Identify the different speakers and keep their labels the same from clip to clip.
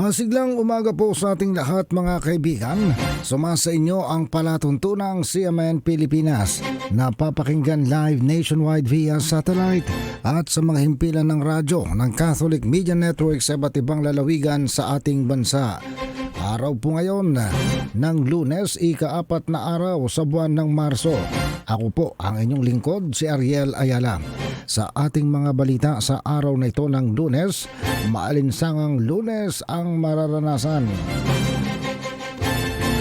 Speaker 1: Masiglang umaga po sa ating lahat mga kaibigan. Sumasa inyo ang palatuntunang CMN Pilipinas na papakinggan live nationwide via satellite at sa mga himpilan ng radyo ng Catholic Media Network sa iba't ibang lalawigan sa ating bansa. Araw po ngayon ng lunes, ika-apat na araw sa buwan ng Marso. Ako po ang inyong lingkod, si Ariel Ayala. Sa ating mga balita sa araw na ito ng lunes, maalinsangang lunes ang mararanasan.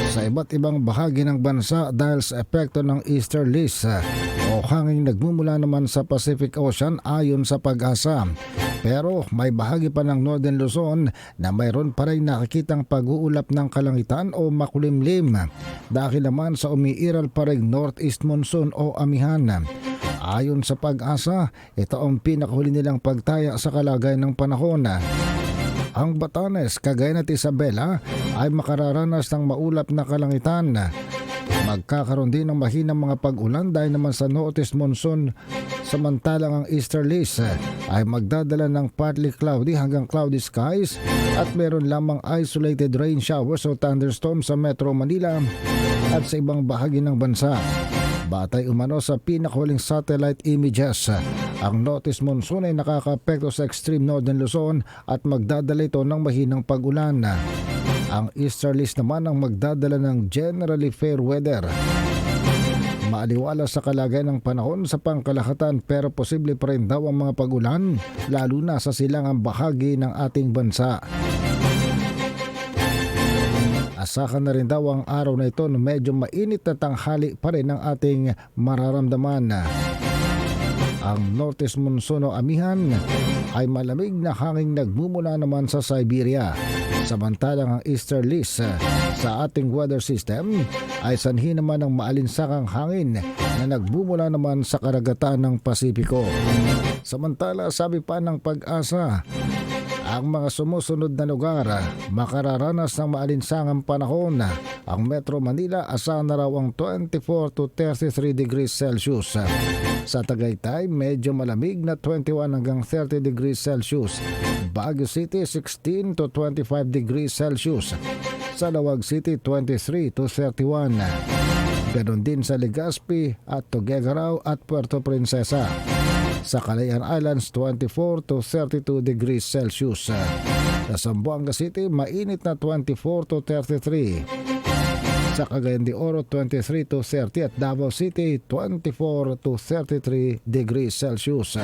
Speaker 1: Sa iba't ibang bahagi ng bansa dahil sa epekto ng easterlies o hanging nagmumula naman sa Pacific Ocean ayon sa pag-asa. Pero may bahagi pa ng Northern Luzon na mayroon pa rin nakikitang pag-uulap ng kalangitan o makulimlim dahil naman sa umiiral pa rin northeast monsoon o amihan. Ayon sa pag-asa, ito ang pinakahuli nilang pagtaya sa kalagayan ng panahon. Ang Batanes, Cagayan at Isabela ay makararanas ng maulap na kalangitan. Magkakaroon din ng mahinang mga pag-ulan dahil naman sa northeast monsoon samantalang ang easterlies ay magdadala ng partly cloudy hanggang cloudy skies at meron lamang isolated rain showers o thunderstorms sa Metro Manila at sa ibang bahagi ng bansa. Batay umano sa pinakahuling satellite images, ang notice monsoon ay nakakapekto sa extreme northern Luzon at magdadala ito ng mahinang pag-ulan. Ang easterlies naman ang magdadala ng generally fair weather. Maaliwala sa kalagayan ng panahon sa pangkalahatan pero posible pa rin daw ang mga pag-ulan lalo na sa silangang bahagi ng ating bansa. Asahan na rin daw ang araw na ito na medyo mainit na tanghali pa rin ang ating mararamdaman. Ang Northeast Monsoon o Amihan ay malamig na hanging nagmumula naman sa Siberia. Samantalang ang Easterlies sa ating weather system ay sanhi naman ng maalinsakang hangin na nagmumula naman sa karagatan ng Pasipiko. Samantala sabi pa ng pag-asa, ang mga sumusunod na lugar makararanas ng maalinsangang panahon. Ang Metro Manila asahan na raw ang 24 to 33 degrees Celsius. Sa Tagaytay, medyo malamig na 21 hanggang 30 degrees Celsius. Baguio City, 16 to 25 degrees Celsius. Sa Lawag City, 23 to 31. Ganon din sa Legazpi at Tuguegarao at Puerto Princesa. Sa Calayan Islands, 24 to 32 degrees Celsius. Sa Zamboanga City, mainit na 24 to 33. Sa Cagayan de Oro, 23 to 30 at Davao City, 24 to 33 degrees Celsius.